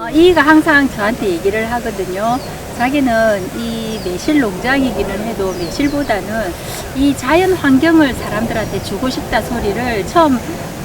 어, 이가 항상 저한테 얘기를 하거든요. 자기는 이 매실 농장이기는 해도 매실보다는 이 자연 환경을 사람들한테 주고 싶다 소리를 처음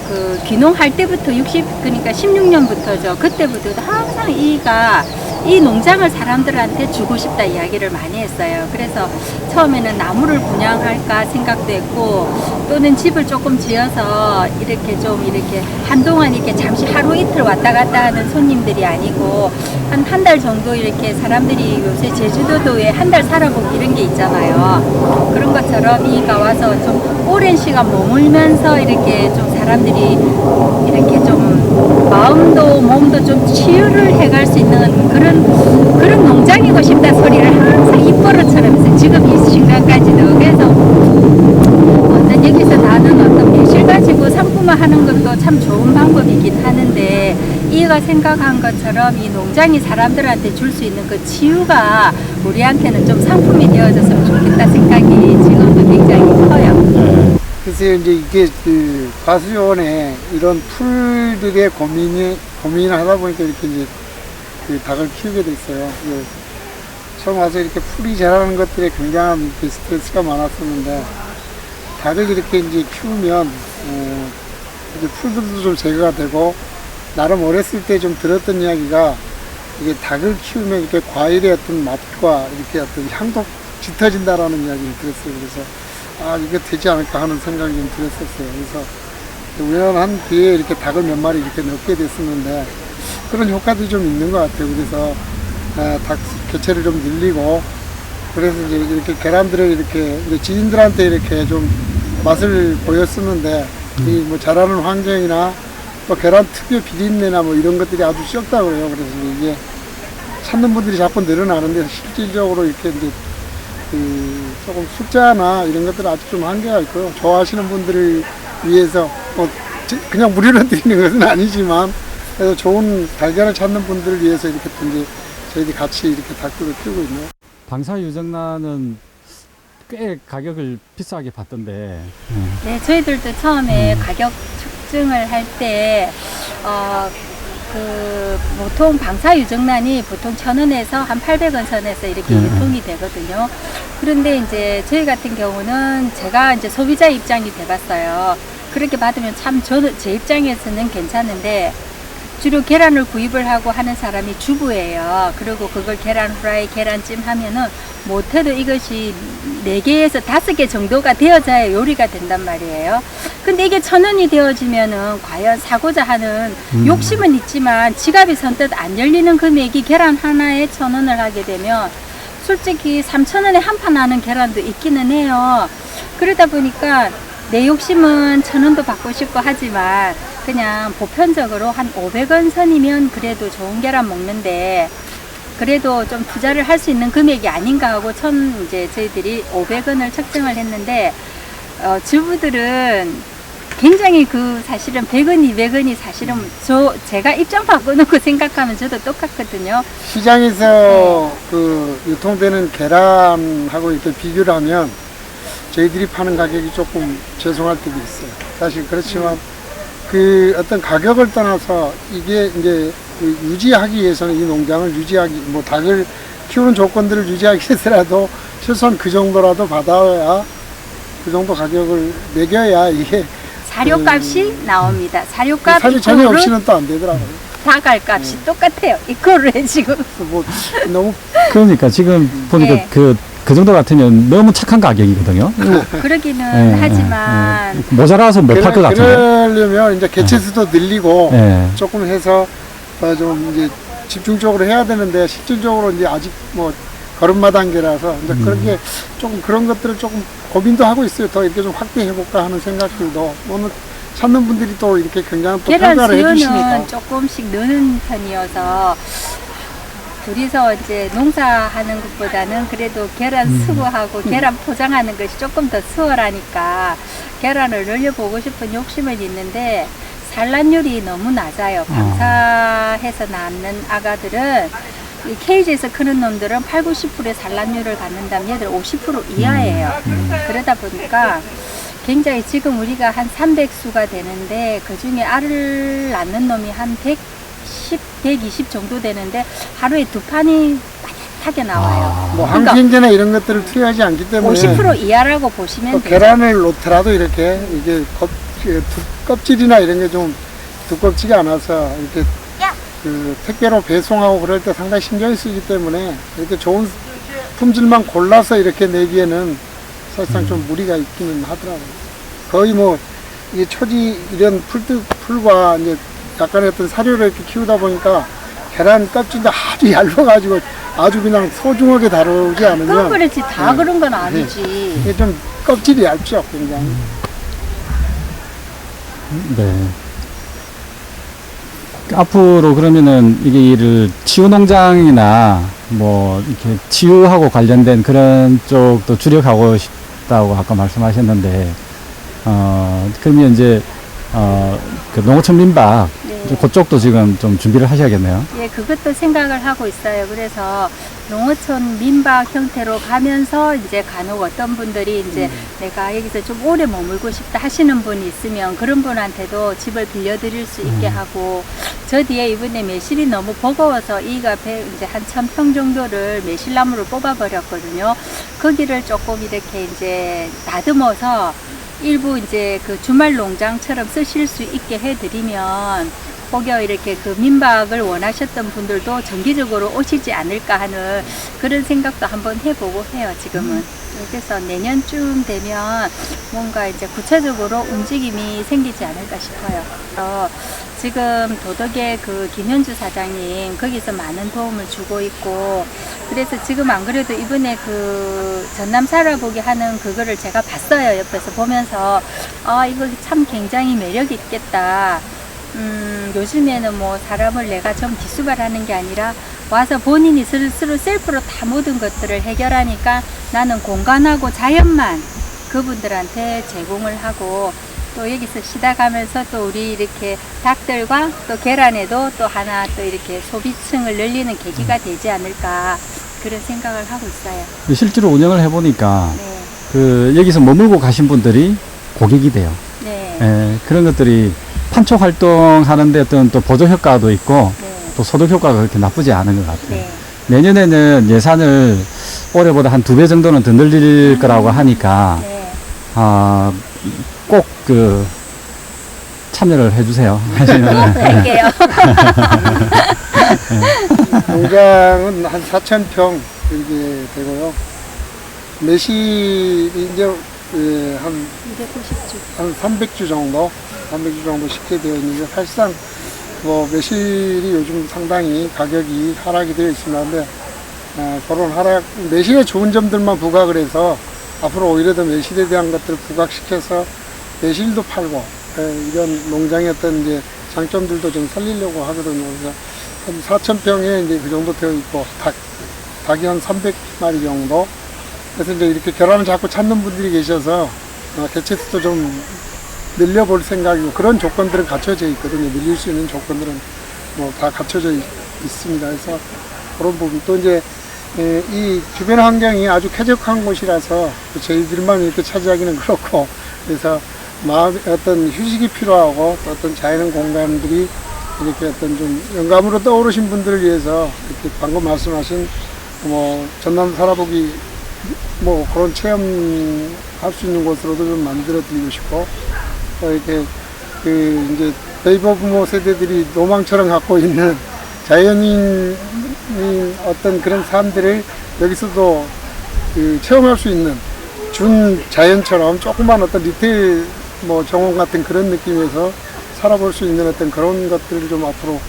그 귀농할 때부터 60 그러니까 16년부터죠. 그때부터도 항상 이가 이 농장을 사람들한테 주고 싶다 이야기를 많이 했어요. 그래서 처음에는 나무를 분양할까 생각도 했고 또는 집을 조금 지어서 이렇게 좀 이렇게 한동안 이렇게 잠시 하루 이틀 왔다 갔다 하는 손님들이 아니고 한 한 달 정도 이렇게 사람들이 요새 제주도도에 한 달 살아보기 이런 게 있잖아요. 그런 것처럼 이가 와서 좀 오랜 시간 머물면서 이렇게 좀 사람들이 이렇게 좀 마음도 몸도 좀 치유를 해갈 수 있는 그런 그런 농장이고 싶다 소리를 항상 입버릇처럼 해서 지금 이 순간까지도 그래서 어떤 여기서 나는 어떤 매실 가지고 상품화하는 것도 참 좋은 방법이긴 하는데 이가 생각한 것처럼 이 농장이 사람들한테 줄 수 있는 그 치유가 우리한테는 좀 상품이 되어졌으면 좋겠다 생각이 지금도 굉장히 커요. 그래서 이제 이게 그 과수원에 이런 풀들의 고민이 고민을 하다 보니까 이렇게 이제 그 닭을 키우게 됐어요. 그 처음 와서 이렇게 풀이 자라는 것들에 굉장한 그 스트레스가 많았었는데 닭을 이렇게 이제 키우면 어, 이제 풀들도 좀 제거가 되고 나름 어렸을 때 좀 들었던 이야기가 이게 닭을 키우면 이렇게 과일의 어떤 맛과 이렇게 어떤 향도 짙어진다라는 이야기를 들었어요. 그래서 아 이게 되지 않을까 하는 생각이 좀 들었었어요. 그래서 우연한 기회에 이렇게 닭을 몇 마리 이렇게 넣게 됐었는데 그런 효과도 좀 있는 것 같아요. 그래서 아, 닭 개체를 좀 늘리고 그래서 이제 이렇게 계란들을 이렇게 지인들한테 이렇게 좀 맛을 보였었는데 이뭐 자라는 환경이나 또 계란 특유 비린내나 뭐 이런 것들이 아주 썩다고 그래요. 그래서 이게 찾는 분들이 자꾸 늘어나는데 실질적으로 이렇게 이제 그 조금 숫자나 이런 것들은 아직 좀 한계가 있고요. 좋아하시는 분들을 위해서 뭐 지- 그냥 무료로 드리는 것은 아니지만 그래도 좋은 달걀을 찾는 분들을 위해서 이렇게 또 이제 저희들이 같이 이렇게 닭들을 키우고 있네요. 방사 유정란은 꽤 가격을 비싸게 받던데. 네, 저희들도 처음에 가격 측정을 할 때, 어, 그, 보통 방사 유정란이 보통 천 원에서 한 800원 선에서 이렇게 음. 유통이 되거든요. 그런데 이제 저희 같은 경우는 제가 이제 소비자 입장이 돼봤어요. 그렇게 받으면 참 저는 제 입장에서는 괜찮은데 주로 계란을 구입을 하고 하는 사람이 주부예요. 그리고 그걸 계란 후라이, 계란찜 하면은 못해도 이것이 네개에서 다섯 개 정도가 되어져야 요리가 된단 말이에요. 근데 이게 천 원이 되어지면은 과연 사고자 하는 음. 욕심은 있지만 지갑이 선뜻 안 열리는 금액이 계란 하나에 천 원을 하게 되면 솔직히 삼천 원에 한 판 하는 계란도 있기는 해요. 그러다 보니까 내 욕심은 천 원도 받고 싶고 하지만 그냥 보편적으로 한 500원 선이면 그래도 좋은 계란 먹는데 그래도 좀 투자를 할 수 있는 금액이 아닌가 하고 천 이제 저희들이 500원을 책정을 했는데 어, 주부들은 굉장히 그 사실은 100원, 200원이 사실은 저 제가 입장 바꿔놓고 생각하면 저도 똑같거든요. 시장에서 그 유통되는 계란하고 이렇게 비교를 하면 저희들이 파는 가격이 조금 죄송할 때도 있어요. 사실 그렇지만 그 어떤 가격을 떠나서 이게 이제 그 유지하기 위해서는 이 농장을 유지하기 뭐 닭을 키우는 조건들을 유지하기 위해서라도 최소한 그 정도라도 받아야 그 정도 가격을 매겨야 이게 사료값이 나옵니다. 사료값 사실 전혀 없이는 또 안 되더라고요. 다갈값이 똑같아요. 이코를 지금 뭐 너무 그러니까 지금 보니까 네. 그, 그 정도 같으면 너무 착한 가격이거든요. 그러기는 예, 하지만 예, 예. 모자라서 못 팔것 같은데. 그러려면 이제 개체 수도 늘리고 예. 조금 해서 어, 좀 이제 집중적으로 해야 되는데 실질적으로 이제 아직 뭐 걸음마 단계라서 이제 그런 게 조금 그런 것들을 조금 고민도 하고 있어요. 더 이렇게 좀 확대해 볼까 하는 생각들도. 오늘 찾는 분들이 또 이렇게 굉장히 또 계란 평가를 해주시니까. 조금씩 느는 편이어서 둘이서 이제 농사하는 것보다는 그래도 계란 수거하고 계란 포장하는 것이 조금 더 수월하니까 계란을 늘려보고 싶은 욕심은 있는데 산란율이 너무 낮아요. 방사해서 낳는 아가들은 이 케이지에서 크는 놈들은 8, 90%의 산란율을 갖는다면 얘들 50% 이하예요. 그러다 보니까 굉장히 지금 우리가 한 300수가 되는데 그 중에 알을 낳는 놈이 한 110, 120 정도 되는데 하루에 두 판이 빠듯하게 나와요. 아, 뭐 그러니까 항생제나 이런 것들을 투여하지 않기 때문에 50% 이하라고 보시면 또 돼요. 계란을 놓더라도 이렇게 이게 껍, 그 두- 껍질이나 이런 게 좀 두껍지가 않아서 이렇게 그 택배로 배송하고 그럴 때 상당히 신경이 쓰이기 때문에 이렇게 좋은 품질만 골라서 이렇게 내기에는 사실상 좀 무리가 있기는 하더라고요. 거의 뭐 이게 초지 이런 풀들 풀과 이제 약간의 어떤 사료를 이렇게 키우다 보니까 계란 껍질도 아주 얇아가지고 아주 그냥 소중하게 다루지 않으면 그렇지 다 네. 그런 건 아니지. 이게 좀 껍질이 얇죠, 굉장히. 네. 앞으로 그러면은 이게 일을 치유 농장이나 뭐 이렇게 치유하고 관련된 그런 쪽도 주력하고 싶다고 아까 말씀하셨는데 어 그러면 이제 어그 농어촌 민박 네. 그쪽도 지금 좀 준비를 하셔야겠네요. 예, 그것도 생각을 하고 있어요. 그래서 농어촌 민박 형태로 가면서 이제 간혹 어떤 분들이 이제 내가 여기서 좀 오래 머물고 싶다 하시는 분이 있으면 그런 분한테도 집을 빌려드릴 수 있게 하고 저 뒤에 이번에 매실이 너무 버거워서 이가 배 이제 한 천 평 정도를 매실나무를 뽑아버렸거든요. 거기를 조금 이렇게 이제 다듬어서 일부 이제 그 주말 농장처럼 쓰실 수 있게 해드리면 혹여 이렇게 그 민박을 원하셨던 분들도 정기적으로 오시지 않을까 하는 그런 생각도 한번 해보고 해요, 지금은. 그래서 내년쯤 되면 뭔가 이제 구체적으로 움직임이 생기지 않을까 싶어요. 어, 지금 도덕의 그 김현주 사장님 거기서 많은 도움을 주고 있고 그래서 지금 안 그래도 이번에 그 전남 살아보기 하는 그거를 제가 봤어요 옆에서 보면서 아 이거 참 굉장히 매력 있겠다 음, 요즘에는 뭐 사람을 내가 좀 뒷수발하는 게 아니라 와서 본인이 스스로 셀프로 다 모든 것들을 해결하니까 나는 공간하고 자연만 그분들한테 제공을 하고 또 여기서 쉬다 가면서 또 우리 이렇게 닭들과 또 계란에도 또 하나 또 이렇게 소비층을 늘리는 계기가 되지 않을까 그런 생각을 하고 있어요. 실제로 운영을 해보니까 네. 그 여기서 머물고 가신 분들이 고객이 돼요. 네. 예, 그런 것들이 판촉 활동하는데 어떤 또 보조 효과도 있고 네. 또 소득 효과가 그렇게 나쁘지 않은 것 같아요. 네. 내년에는 예산을 올해보다 한 두 배 정도는 더 늘릴 거라고 하니까 네. 아, 꼭그 참여를 해주세요. 하시면 꼭 할게요. 농장은 한 4,000평 이렇게 되고요. 매실이 이제 예, 한, 290주. 한 300주 정도, 300주 정도 쉽게 되어 있는데 사실상 뭐 매실이 요즘 상당히 가격이 하락이 되어 있습니다. 어, 그런 하락, 매실의 좋은 점들만 부각을 해서 앞으로 오히려 더 매실에 대한 것들을 부각시켜서 매실도 팔고 예, 이런 농장의 어떤 이제 장점들도 좀 살리려고 하거든요. 그래서 한 4,000평에 이제 그 정도 되어 있고 닭, 닭이 한 300마리 정도. 그래서 이제 이렇게 결혼을 자꾸 찾는 분들이 계셔서 어, 개체 수도 좀 늘려볼 생각이고 그런 조건들은 갖춰져 있거든요. 늘릴 수 있는 조건들은 뭐 다 갖춰져 있, 습니다 그래서 그런 부분 또 이제 에, 이 주변 환경이 아주 쾌적한 곳이라서 저희들만 이렇게 차지하기는 그렇고 그래서 마음 어떤 휴식이 필요하고 또 어떤 자연 공간들이 이렇게 어떤 좀 영감으로 떠오르신 분들을 위해서 이렇게 방금 말씀하신 뭐 전남 살아보기 뭐 그런 체험할 수 있는 곳으로도 좀 만들어 드리고 싶고 또 이렇게 그 이제 베이버 부모 세대들이 로망처럼 갖고 있는 자연인 어떤 그런 삶들을 여기서도 그 체험할 수 있는 준 자연처럼 조그만 어떤 리테일 뭐 정원 같은 그런 느낌에서 살아볼 수 있는 어떤 그런 것들을 좀 앞으로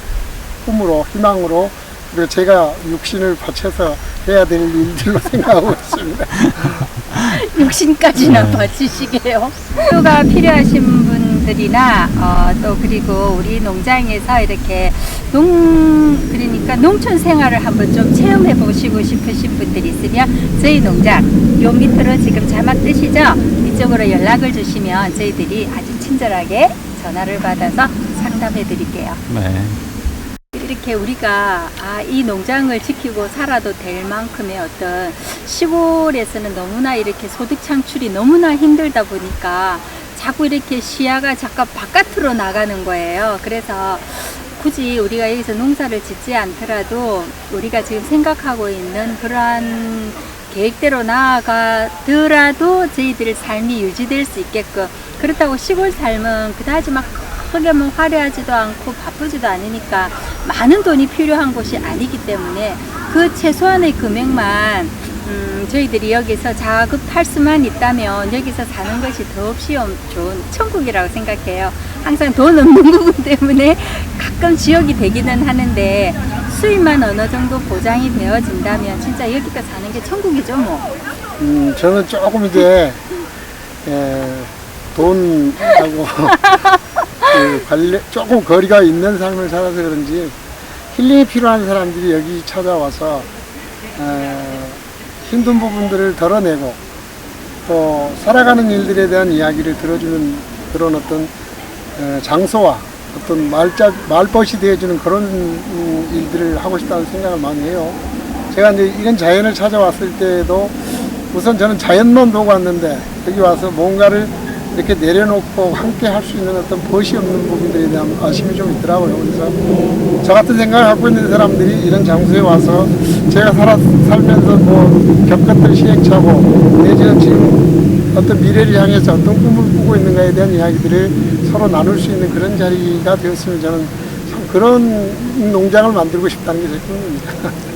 꿈으로 희망으로 그리고 제가 육신을 바쳐서 해야 될 일들로 생각하고 있습니다. 육신까지나 바치시게요. 수가 필요하신 분들이나 어, 또 그리고 우리 농장에서 이렇게 농 그러니까 농촌 생활을 한번 좀 체험해 보시고 싶으신 분들이 있으면 저희 농장 요 밑으로 지금 자막 뜨시죠? 이쪽으로 연락을 주시면 저희들이 아주 친절하게 전화를 받아서 상담해 드릴게요. 네. 이렇게 우리가 아, 이 농장을 지키고 살아도 될 만큼의 어떤 시골에서는 너무나 이렇게 소득 창출이 너무나 힘들다 보니까 자꾸 이렇게 시야가 잠깐 바깥으로 나가는 거예요. 그래서 굳이 우리가 여기서 농사를 짓지 않더라도 우리가 지금 생각하고 있는 그러한 계획대로 나아가더라도 저희들 삶이 유지될 수 있게끔 그렇다고 시골 삶은 그다지 막 크게 뭐 화려하지도 않고 바쁘지도 않으니까 많은 돈이 필요한 곳이 아니기 때문에 그 최소한의 금액만 음, 저희들이 여기서 자급할 수만 있다면 여기서 사는 것이 더없이 엄- 좋은 천국이라고 생각해요. 항상 돈 없는 부분 때문에 가끔 지역이 되기는 하는데 수입만 어느 정도 보장이 되어진다면 진짜 여기서 사는 게 천국이죠 뭐. 음, 저는 조금 이제 에, 돈하고 그 관련 조금 거리가 있는 삶을 살아서 그런지 힐링이 필요한 사람들이 여기 찾아와서 어, 힘든 부분들을 덜어내고 또 살아가는 일들에 대한 이야기를 들어주는 그런 어떤 어, 장소와 어떤 말자, 말벗이 되어주는 그런 음, 일들을 하고 싶다는 생각을 많이 해요. 제가 이제 이런 자연을 찾아왔을 때도 우선 저는 자연만 보고 왔는데 여기 와서 뭔가를 이렇게 내려놓고 함께 할 수 있는 어떤 벗이 없는 부분들에 대한 아쉬움이 좀 있더라고요. 그래서 저 같은 생각을 갖고 있는 사람들이 이런 장소에 와서 제가 살아, 살면서 뭐 겪었던 시행착오 내지는 지금 어떤 미래를 향해서 어떤 꿈을 꾸고 있는가에 대한 이야기들을 서로 나눌 수 있는 그런 자리가 되었으면 저는 참 그런 농장을 만들고 싶다는 게 제 꿈입니다.